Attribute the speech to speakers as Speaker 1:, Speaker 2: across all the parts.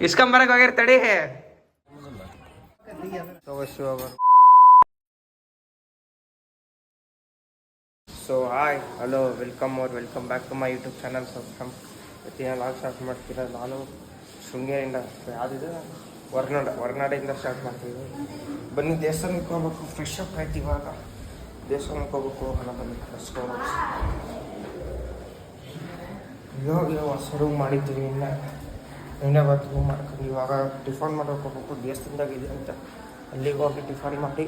Speaker 1: ಇಸ್ಕೊಂಬರಕ್ ಹೋಗಿರ್ ತಡಿ so hi hello welcome ಅವ್ರ welcome back to my YouTube channel subscribe ಇವತ್ತಿನ ಲಾಗ್ ಸ್ಟಾರ್ಟ್ ಮಾಡ್ತೀರ ನಾನು ಶೃಂಗೇರಿಯಿಂದ ಯಾವುದಿದೆ ಹೊರ್ನಾಡ ಹೊರನಾಡಿಂದ ಸ್ಟಾರ್ಟ್ ಮಾಡ್ತೀವಿ ಬನ್ನಿ ದೇವಸ್ಥಾನಕ್ಕೆ ಹೋಗ್ಬೇಕು ಫ್ರೆಶ್ ಅಪ್ ಆಯ್ತು ಇವಾಗ ದೇವಸ್ಥಾನಕ್ಕೆ ಹೋಗ್ಬೇಕು ಹಣ ಬನ್ನಿ ಫ್ರೆಶ್ ಹೋಗ್ಬೇಕು ಇವಾಗ ಹೊಸ ರೂಮ್ ಮಾಡಿದ್ದೀವಿ ಇನ್ನು ಬಂದು ರೂಮ್ ಮಾಡ್ಕೊಂಡು. ಇವಾಗ ಟಿಫನ್ ಮಾಡೋಕೆ ಹೋಗ್ಬೇಕು ದೇವಸ್ಥಾನದಾಗಿದೆ ಅಂತ. ಅಲ್ಲಿಗೆ ಹೋಗಿ ಟಿಫನ್ ಮಾಡಿ.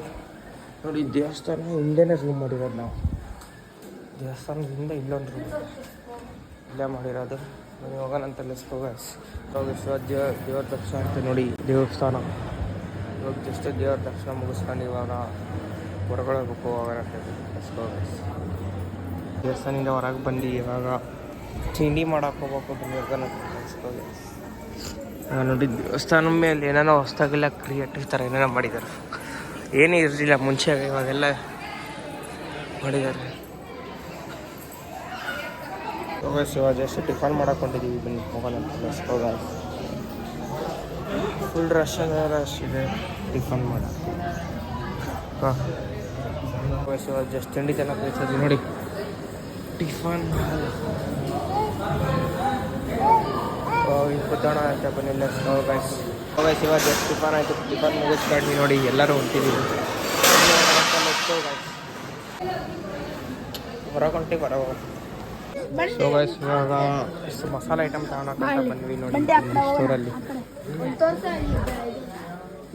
Speaker 1: ನೋಡಿ, ದೇವಸ್ಥಾನ ಹಿಂದೆನೇ ರೂಮ್ ಮಾಡಿರೋದು ನಾವು. ದೇವಸ್ಥಾನದಿಂದ ಇಲ್ಲೊಂದು ರೂಮ್ ಇಲ್ಲೇ ಮಾಡಿರೋದು. ನಾನು ಹೋಗೋಣ ಅಂತ ಲೆಸ್ಕೋ ಗೈಸ್ ಹೋಗಿಸುವ ದೇವ ದೇವ್ರ ದರ್ಶನ ಅಂತ ನೋಡಿ, ದೇವಸ್ಥಾನ. ಇವಾಗ ಜಸ್ಟ್ ದೇವ್ರ ದರ್ಶನ ಮುಗಿಸ್ಕೊಂಡು ಇವಾಗ ಹೊರಗಡೆ ಹೋಗ್ಬೇಕು ಹೋಗೋಣ ಅಂತ ಲೆಸ್ಕೋ ದೇವಸ್ಥಾನದಿಂದ ಹೊರಗೆ ಬಂದು ಇವಾಗ ತಿಂಡಿ ಮಾಡಕ್ಕೆ ಹೋಗ್ಬೇಕು ಬನ್ನಿ ಹೋಗೋಣ ಅಂತ ಲೆಸ್ಕೋ ಗೈಸ್ ಇವಾಗ ನೋಡಿ ದೇವಸ್ಥಾನ ಮೇಲೆ ಏನೇನೋ ಹೊಸ್ದಾಗೆಲ್ಲ ಕ್ರಿಯೇಟಿವ್ ಥರ ಏನೇನೋ ಮಾಡಿದ್ದಾರೆ ಏನೂ ಇರಲಿಲ್ಲ ಮುಂಚೆ ಇವಾಗೆಲ್ಲ ಮಾಡಿದ್ದಾರೆ ಜಸ್ಟ್ ಟಿಫನ್ ಮಾಡಕ್ಕೆ ಹೊಂಟಿದ್ದೀವಿ ಬನ್ನಿ ಹೋಗೋಣ ಹೋಗ ಫುಲ್ ರಶ್ ಇದೆ ರಶ್ ಇದೆ. ಟಿಫನ್ ಮಾಡೋಕ್ಕೆ ಹಾಂ. ಜಸ್ಟ್ ತಿಂಡಿ ಚೆನ್ನಾಗಿ ನೋಡಿ. ಟಿಫನ್ ಇಪ್ಪತ್ತೋಣ ಅಂತ ಬನ್ನಿಲ್ಲ ಗೈಸ್ ಹೋಗ ಇವಾಗ ಜಸ್ಟ್ ಟಿಫನ್ ಆಯಿತು ಟಿಫನ್ ಮುಗಿಸ್ಕೊಂಡು ನೋಡಿ ಎಲ್ಲರೂ ಹೊಂಟಿದ್ದೀವಿ ಹೊರಗೊಂಟಿ ಬರೋ ಸೊ ಗೈಸ್ ಇವಾಗ ಮಸಾಲೆ ಐಟಮ್ ತಗೊಳಕ್ಕಂತ ಬಂದ್ವಿ ನೋಡಿ ಸ್ಟೋರಲ್ಲಿ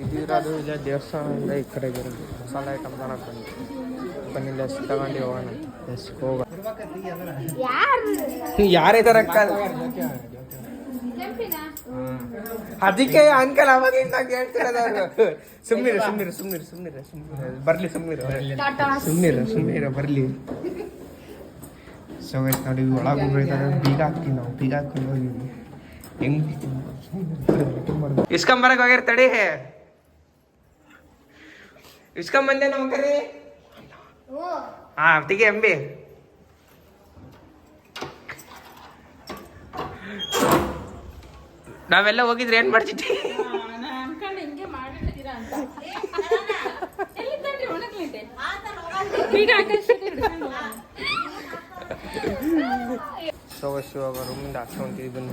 Speaker 1: ಇದಿರೋದು ಇಲ್ಲ ದೇವಸ್ಥಾನದಿಂದ ಈ ಕಡೆ ಬರೋದು ಮಸಾಲೆ ಐಟಮ್ ತಗೊಳಕ್ಕೆ ಬಂದ್ವಿ ಬಂದಿಲ್ಲ ತಗೊಂಡು ಹೋಗೋಣ ಎಷ್ಟು ಹೋಗ ಯಾರಿದಾರ ಅಕ್ಕ ಅದಕ್ಕೆ ಅಂಕಲ್ ಅವಾಗಿಂದ ಕೇಳ್ತಿರೋದು ಸುಮ್ನಿರು ಸುಮ್ನಿರು ಸುಮ್ನಿರು ಸುಮ್ನಿರು ಸುಮ್ನಿರು. ಬರ್ಲಿ ಸುಮ್ನಿರು. ಸುಮ್ನಿರು ಸುಮ್ನಿರು ಬರ್ಲಿ. ಸೊ ಗೈಸ್ ನೋಡಿ ಒಳಗೆ ಬೀಗ ಹಾಕ್ತೀವಿ ನಾವು ಬೀಗ ಹಾಕೊಂಡು ಹೋಗಿದ್ವಿ ಹೆಂಗ್ ಇಸ್ಕೊಂಬರಕ್ ತಡೆ ತಡಿ ಇಸ್ಕೊಂಬಂದೆ ನಮ್ಮ ಕರಿ. ಹಾ ತಿಗೆ ಎಂಬಿ ನಾವೆಲ್ಲ ಹೋಗಿದ್ರೆ ಏನ್ ಮಾಡ್ತಿದ್ವಿ ಸೊ ಇವಾಗ ರೂಮಿಂದ ಆಚೆ ಹೊಂಟಿದ್ವಿ ಬಂದು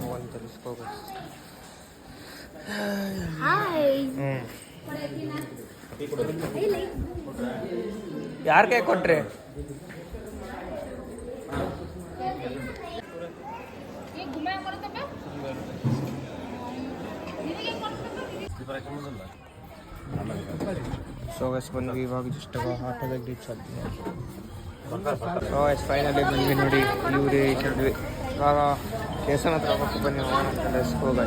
Speaker 1: ಯಾರ ಕೈ ಕೊಟ್ರಿ? ಸೊ ಎಸ್ ಬಂದ್ವಿ ಇವಾಗ ಜಸ್ಟ್ ಆಟೋದಾಗ ರೀಚ್ ಆದ್ವಿ ಸೊ ಎಸ್ ಫೈನಲಿ ಬಂದ್ವಿ ನೋಡಿ, ಇವ್ರು ಆದ್ವಿ ಇವಾಗ ದೇವಸ್ಥಾನ ಹತ್ರ ಹೋಗಕ್ಕೆ ಬನ್ನಿ ಹೋಗೋಣ ಅಂತ ಹೋಗ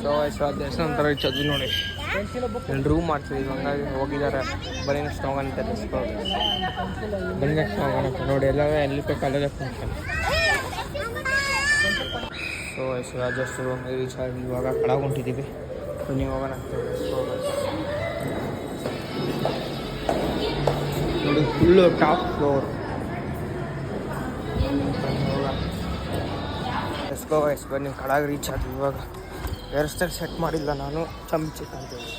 Speaker 1: ಸೊ ಎಸ್ ದೇವಸ್ಥಾನ ಹತ್ರ ರೀಚ್ ಆದ್ವಿ ನೋಡಿ ಇಲ್ಲಿ ರೂಮ್ ಮಾಡ್ತಿದ್ವಿ ಹಂಗಾಗಿ ಹೋಗಿದ್ದಾರೆ. ಬನ್ನಿ ನೆಕ್ಸ್ಟ್ ಹೋಗೋಣ ಅಂತ ಬನ್ನಿ ನೆಕ್ಸ್ಟ್ ಹೋಗೋಣ ನೋಡಿ ಎಲ್ಲ ಎಲ್ಲಿ ಬೇಕು ಅಲ್ಲೇ function so yes just reach ಆಗಿ ಇವಾಗ ಕಳಗೆ ಹೊಂಟಿದ್ದೀವಿ ಬನ್ನಿ ಹೋಗೋಣ ನೋಡಿ ಫುಲ್ಲು ಟಾಪ್ ಫ್ಲೋರ್ ಎಸ್ಕೋ ಎಸ್ಕೋ ಬನ್ನಿ ಕಡಾಗ ರೀಚ್ ಆದ್ವಿ ಇವಾಗ ಹೇರ್ ಸ್ಟೈಲ್ ಸೆಟ್ ಮಾಡಿಲ್ಲ ನಾನು ಚಮಚಿ ಅಂತೇಳಿ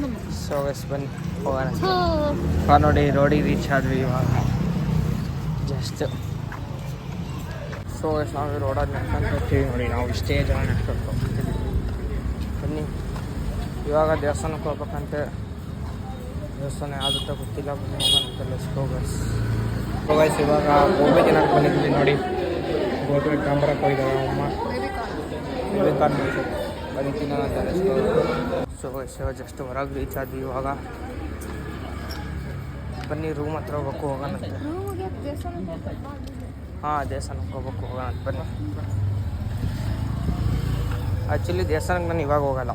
Speaker 2: ನಮ್ಮ
Speaker 1: ಸೊ ಎಸ್ ಬನ್ನಿ ಹೋಗೋಣ. ನೋಡಿ ರೋಡಿಗೆ ರೀಚ್ ಆದ್ವಿ ಇವಾಗ. ಜಸ್ಟ್ ಸೊ ಎಸ್ ನಾವು ರೋಡಲ್ಲಿ ನೋಡಿ, ನಾವು ಇಷ್ಟೇ ಜನ ನಡ್ಕೊಂಡು ಬನ್ನಿ. ಇವಾಗ ದೇವಸ್ಥಾನಕ್ಕೆ ಹೋಗ್ಬೇಕಂತೆ. ದೇವಸ್ಥಾನ ಯಾವುದಕ್ಕೆ ಗೊತ್ತಿಲ್ಲ, ಬನ್ನಿ ಹೋಗೋಣ ಸ್ಕೋಗಸ್ ಲೆಸ್ಕೋ ಗೈಸ್ ಗೈಸ್ ಇವಾಗ ಗೋಬಿ ದಿನ ಬಂದಿದ್ವಿ ನೋಡಿ. ಗೋಬಿ ಕಾಂಬರಕ್ಕೆ ಹೋಗಿದ್ದಾವೆ ಅಮ್ಮ. ಬನ್ನಿ, ತಿನ್ನೋಣ ಅಂತ. ಸೊ ಇವಾಗ ಜಸ್ಟ್ ಹೊರಗೆ ರೀಚ್ ಆದ್ವಿ ಇವಾಗ. ಬನ್ನಿ ರೂಮ್ ಹತ್ರ ಹೋಗ್ಬೇಕು, ಹೋಗೋಣ ಹಾಂ ದೇವಸ್ಥಾನಕ್ಕೆ ಹೋಗ್ಬೇಕು ಹೋಗೋಣ. ಅಂತ ಬನ್ನಿ. ಆ್ಯಕ್ಚುಲಿ ದೇವಸ್ಥಾನಕ್ಕೆ ನಾನು ಇವಾಗ ಹೋಗಲ್ಲ.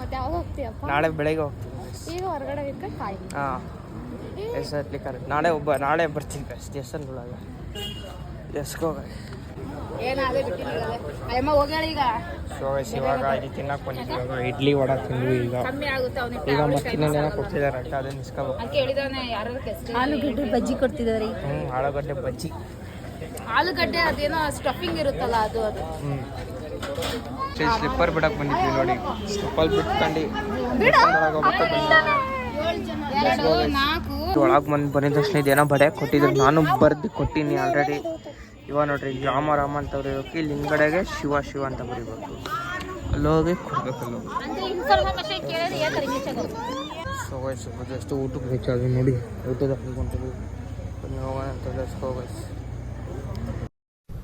Speaker 2: ಮತ್ತೆ ಯಾವಾಗ ಹೋಗ್ತೀಯಪ್ಪ?
Speaker 1: ನಾಳೆ ಬೆಳಗ್ಗೆ ಹೋಗ್ತೀನಿ
Speaker 2: ಈಗ ಹೊರಗಡೆ ಇಟ್ಕೊಂಡು ಕಾಯಿ
Speaker 1: ಹಾಂ. ಎಸ್ಲಿ ಕರೆಕ್ಟ್ ನಾಳೆ ಒಬ್ಬ ನಾಳೆ ಬರ್ತೀನಿ
Speaker 2: ಹೋಗ್ಯಾಳ ಈಗ?
Speaker 1: ಸೊ ಗೈಸ್ ಇವಾಗ ಇಲ್ಲಿ ತಿನ್ನಕ್ಕೆ ಬಂದಿದ್ವಿ ಇವಾಗ ಇಡ್ಲಿ ವಡ ತಿಂದ್ವಿ ಈಗ.
Speaker 2: ಕಮ್ಮಿ ಆಗುತ್ತೆ ಅವನಿಗೆ
Speaker 1: ಈಗ ಮತ್ತೆ ಇನ್ನೊಂದೇನೋ ಕೊಡ್ತಿದ್ದಾರೆ ಅಕ್ಕ ಅದನ್ನ ಇಸ್ಕೋಬೇಕು.
Speaker 2: ಅಂತ ಹೇಳಿದಾನೆ ಯಾರು ಆಲೂಗಡ್ಡೆ ಬಜ್ಜಿ ಕೊಡ್ತಿದ್ದಾರೆ
Speaker 1: ಹ್ಞೂ ಆಲೂಗಡ್ಡೆ ಬಜ್ಜಿ.
Speaker 2: ಆಲೂಗಡ್ಡೆ ಅದೇನೋ ಸ್ಟಫಿಂಗ್ ಇರುತ್ತಲ್ಲ ಅದು ಅದು
Speaker 1: ಸ್ಲಿಪ್ಪರ್ ಬಿಡಕ್ ಬಂದಿದ್ವಿ ನೋಡಿ ಸ್ಲಿಪ್ಪರ್ ಬಿಟ್ಕೊಂಡು ಒಳಗೆ ಬಂದು ಬಂದಿದ ತಕ್ಷಣ ಇದೇನೋ ಬಡೆ ಕೊಟ್ಟಿದ್ರು ನಾನು ಬರ್ದು ಕೊಟ್ಟಿನಿ ಆಲ್ರೆಡಿ ಇವ ನೋಡ್ರಿ ರಾಮ ರಾಮ ಅಂತ ಬರೀಬೇಕು ಇಲ್ಲಿ ಹಿಂಗಡೆಗೆ ಶಿವ ಶಿವ ಅಂತ ಬರೀಬೇಕು ಅಲ್ಲೋಗಿ ಕೊಡ್ಬೇಕಲ್ಲ
Speaker 2: ಜಸ್ಟ್
Speaker 1: ಸೊ ವಯಸ್ಸು ಎಷ್ಟು ಊಟಕ್ಕೆ ಹೆಚ್ಚಾಗಿ ನೋಡಿ ಊಟದ ಹೋಗೋಣ ಅಂತ